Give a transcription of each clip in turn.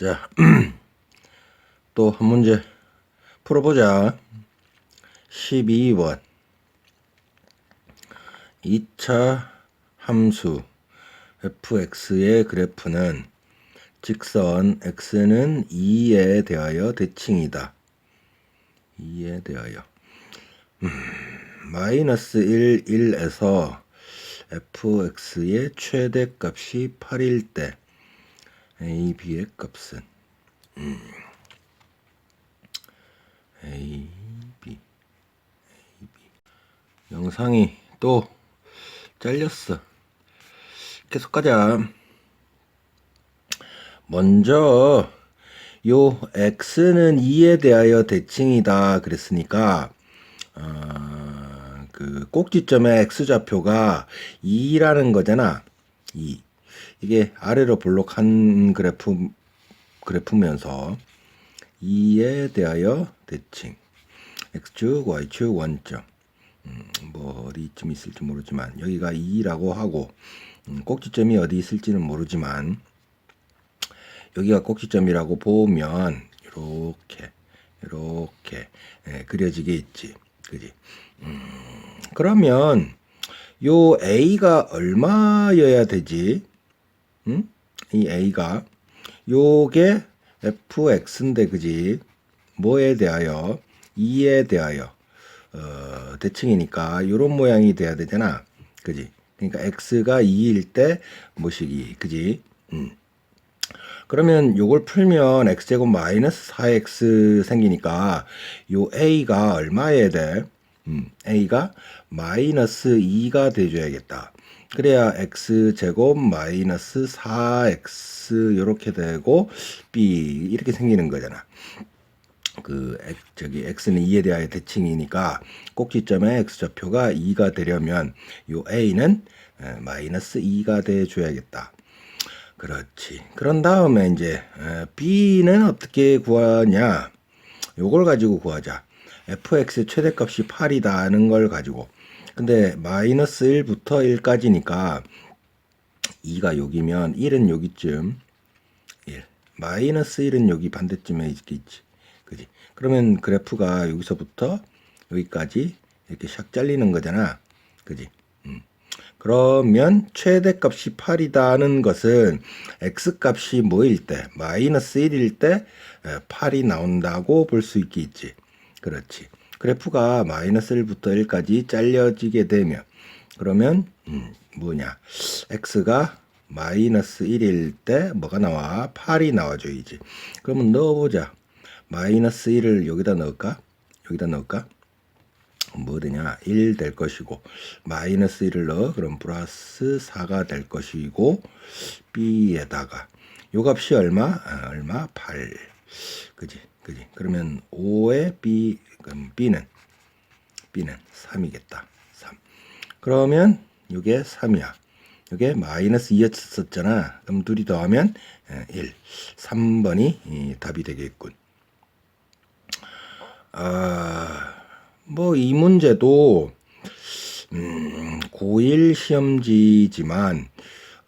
자, 또 한 문제 풀어보자. 12번. 2차 함수 fx의 그래프는 직선 x는 2에 대하여 대칭이다. 2에 대하여. 음, 마이너스 1, 1에서 fx의 최대값이 8일 때 a, b의 값은 음, a, b, a, b 영상이 또 잘렸어. 계속 가자. 먼저 요 x는 2에 대하여 대칭이다 그랬으니까 어, 그 꼭지점의 x 좌표가 2라는 거잖아. 2. 이게 아래로 볼록한 그래프 그래프면서 2에 대하여 대칭. X축 y축 원점. 음, 뭐 어디쯤 있을지 모르지만 여기가 2라고 하고 음, 꼭지점이 어디 있을지는 모르지만 여기가 꼭지점이라고 보면 이렇게 이렇게 예, 그려지게 있지. 그지? 음, 그러면 요 a가 얼마여야 되지 음? 이 a가 요게 fx인데 그지? 뭐에 대하여? 2에 대하여. 어, 대칭이니까 요런 모양이 돼야 되잖아. 그지? 그러니까 x가 2일 때 뭐시기. 그지? 음. 그러면 요걸 풀면 x제곱 마이너스 4x 생기니까 요 a가 얼마여야 돼? 음, a가 마이너스 2가 돼줘야겠다. 그래야 x제곱 마이너스 4x 요렇게 되고 b 이렇게 생기는 거잖아. 그 저기 x는 2에 대하여 대칭이니까 꼭지점의 x좌표가 2가 되려면 요 a는 에, 마이너스 2가 돼 줘야겠다. 그렇지. 그런 다음에 이제 에, b는 어떻게 구하냐? 요걸 가지고 구하자. Fx의 최대값이 8이다는 걸 가지고. 근데 마이너스 1부터 1까지니까 2가 여기면 1은 여기쯤 1. 마이너스 1은 여기 반대쯤에 있겠지. 그지? 그러면 그래프가 여기서부터 여기까지 이렇게 샥 잘리는 거잖아. 그지? 음. 그러면 최대값이 8이다는 것은 x값이 뭐일 때 마이너스 1일 때 8이 나온다고 볼 수 있겠지. 그렇지. 그래프가 마이너스 1부터 1까지 잘려지게 되면 그러면 음, 뭐냐. X가 마이너스 1일 때 뭐가 나와? 8이 나와줘야지 그러면 넣어보자. 마이너스 1을 여기다 넣을까? 여기다 넣을까? 뭐 되냐? 1 될 것이고. 마이너스 1을 넣어. 그럼 플러스 4가 될 것이고 b에다가. 요 값이 얼마? 아, 얼마? 8 그지 그지? 그러면 5의 b 그럼 b는? B는 3이겠다. 3 그러면 요게 3이야. 요게 마이너스 2였었잖아. 그럼 둘이 더하면 1 3번이 답이 되겠군. 아 뭐 이 문제도 음, 고1 시험지지만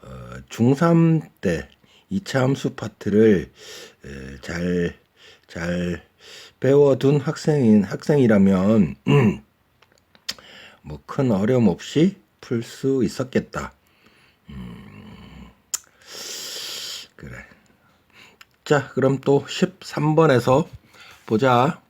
어, 중3 때 2차 함수 파트를 잘, 잘 배워둔 학생인, 학생이라면, 음, 뭐큰 어려움 없이 풀 수 있었겠다. 음, 그래. 자, 그럼 또 13번에서 보자.